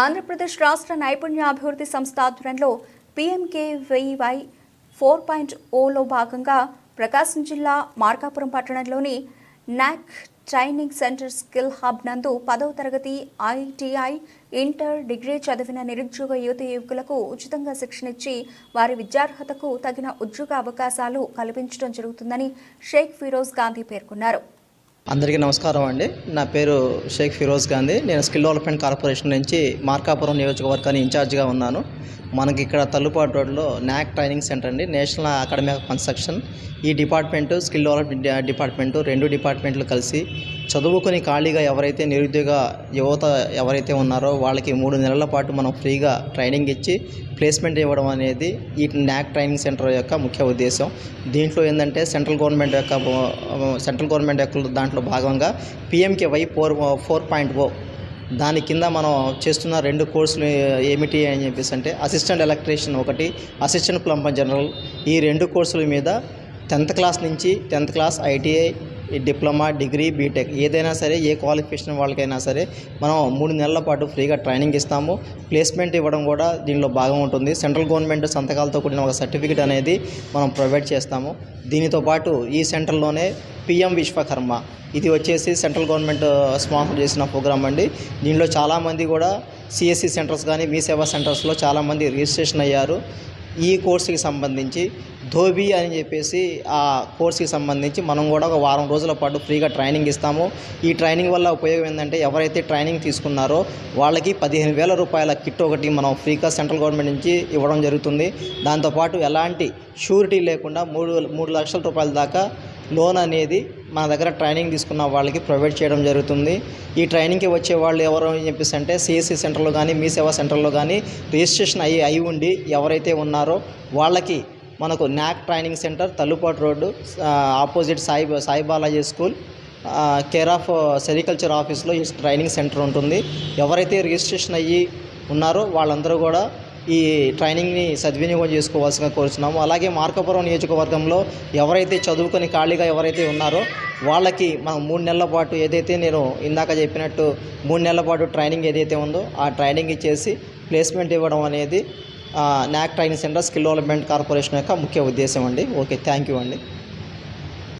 ఆంధ్రప్రదేశ్ రాష్ట్ర నైపుణ్యాభివృద్ధి సంస్థ ఆధ్వర్యంలో పీఎంకేవీవై ఫోర్ పాయింట్ ఓలో భాగంగా ప్రకాశం జిల్లా మార్కాపురం పట్టణంలోని నాక్ ట్రైనింగ్ సెంటర్ స్కిల్ హబ్ నందు పదవ తరగతి ఐటీఐ ఇంటర్ డిగ్రీ చదివిన నిరుద్యోగ యువత యువకులకు ఉచితంగా శిక్షణ ఇచ్చి వారి విద్యార్హతకు తగిన ఉద్యోగ అవకాశాలు కల్పించడం జరుగుతుందని షేక్ ఫిరోజ్ గాంధీ పేర్కొన్నారు. అందరికీ నమస్కారం అండి. నా పేరు షేక్ ఫిరోజ్ గాంధీ. నేను స్కిల్ డెవలప్మెంట్ కార్పొరేషన్ నుంచి మార్కాపురం నియోజకవర్గాన్ని ఇన్ఛార్జ్గా ఉన్నాను. మనకి ఇక్కడ తల్లుపాటు రోడ్లో నాక్ ట్రైనింగ్ సెంటర్ అండి. National academy of construction. ఈ డిపార్ట్మెంటు స్కిల్ డెవలప్మెంట్ డిపార్ట్మెంటు రెండు డిపార్ట్మెంట్లు కలిసి చదువుకొని ఖాళీగా ఎవరైతే నిరుద్యోగ యువత ఎవరైతే ఉన్నారో వాళ్ళకి మూడు నెలల పాటు మనం ఫ్రీగా ట్రైనింగ్ ఇచ్చి ప్లేస్మెంట్ ఇవ్వడం అనేది ఈ నాక్ ట్రైనింగ్ సెంటర్ యొక్క ముఖ్య ఉద్దేశం. దీంట్లో ఏంటంటే సెంట్రల్ గవర్నమెంట్ యొక్క సెంట్రల్ గవర్నమెంట్ యొక్క దాంట్లో భాగంగా PMKVY four four point O. దాని కింద మనం చేస్తున్న రెండు కోర్సులు ఏమిటి అని చెప్పేసి అంటే అసిస్టెంట్ ఎలక్ట్రీషియన్ ఒకటి అసిస్టెంట్ ప్లంబర్ జనరల్. ఈ రెండు కోర్సుల మీద టెన్త్ క్లాస్ నుంచి tenth class ITI diploma degree BTech ఏదైనా సరే ఏ క్వాలిఫికేషన్ వాళ్ళకైనా సరే మనం మూడు నెలల పాటు ఫ్రీగా ట్రైనింగ్ ఇస్తాము. ప్లేస్మెంట్ ఇవ్వడం కూడా దీనిలో భాగం ఉంటుంది. సెంట్రల్ గవర్నమెంట్ సంతకాలతో కూడిన ఒక సర్టిఫికేట్ అనేది మనం ప్రొవైడ్ చేస్తాము. దీనితో పాటు ఈ సెంటర్లోనే పిఎం విశ్వకర్మ ఇది వచ్చేసి సెంట్రల్ గవర్నమెంట్ స్పాన్సర్ చేసిన ప్రోగ్రామ్ అండి. దీనిలో చాలామంది కూడా సిఎస్సి సెంటర్స్ కానీ మీ సేవా సెంటర్స్లో చాలామంది రిజిస్ట్రేషన్ అయ్యారు. ఈ కోర్సుకి సంబంధించి ధోబీ అని చెప్పేసి ఆ కోర్స్కి సంబంధించి మనం కూడా ఒక వారం రోజుల పాటు ఫ్రీగా ట్రైనింగ్ ఇస్తాము. ఈ ట్రైనింగ్ వల్ల ఉపయోగం ఏంటంటే ఎవరైతే ట్రైనింగ్ తీసుకున్నారో వాళ్ళకి పదిహేను వేల రూపాయల కిట్ ఒకటి మనం ఫ్రీగా సెంట్రల్ గవర్నమెంట్ నుంచి ఇవ్వడం జరుగుతుంది. దాంతోపాటు ఎలాంటి షూరిటీ లేకుండా మూడు మూడు లక్షల రూపాయల దాకా లోన్ అనేది మన దగ్గర ట్రైనింగ్ తీసుకున్న వాళ్ళకి ప్రొవైడ్ చేయడం జరుగుతుంది. ఈ ట్రైనింగ్కి వచ్చే వాళ్ళు ఎవరు అని చెప్పేసి అంటే సిఎస్సి సెంటర్లో కానీ మీ సేవా సెంటర్లో కానీ రిజిస్ట్రేషన్ అయ్యి అయి ఉండి ఎవరైతే ఉన్నారో వాళ్ళకి మనకు NAC training centre Thallupatu road opposite Sai Sai Balaji school care of sericulture ఆఫీస్లో ఈ ట్రైనింగ్ సెంటర్ ఉంటుంది. ఎవరైతే రిజిస్ట్రేషన్ అయ్యి ఉన్నారో వాళ్ళందరూ కూడా ఈ ట్రైనింగ్ని సద్వినియోగం చేసుకోవాల్సిగా కోరుతున్నాము అలాగే మార్కాపురం నియోజకవర్గంలో ఎవరైతే చదువుకొని ఖాళీగా ఎవరైతే ఉన్నారో వాళ్ళకి మనం మూడు నెలల పాటు ఏదైతే నేను ఇందాక చెప్పినట్టు మూడు నెలల పాటు ట్రైనింగ్ ఏదైతే ఉందో ఆ ట్రైనింగ్ ఇచ్చేసి ప్లేస్మెంట్ ఇవ్వడం అనేది NAC training centre skill development corporation యొక్క ముఖ్య ఉద్దేశం అండి. ఓకే థ్యాంక్ యూ అండి.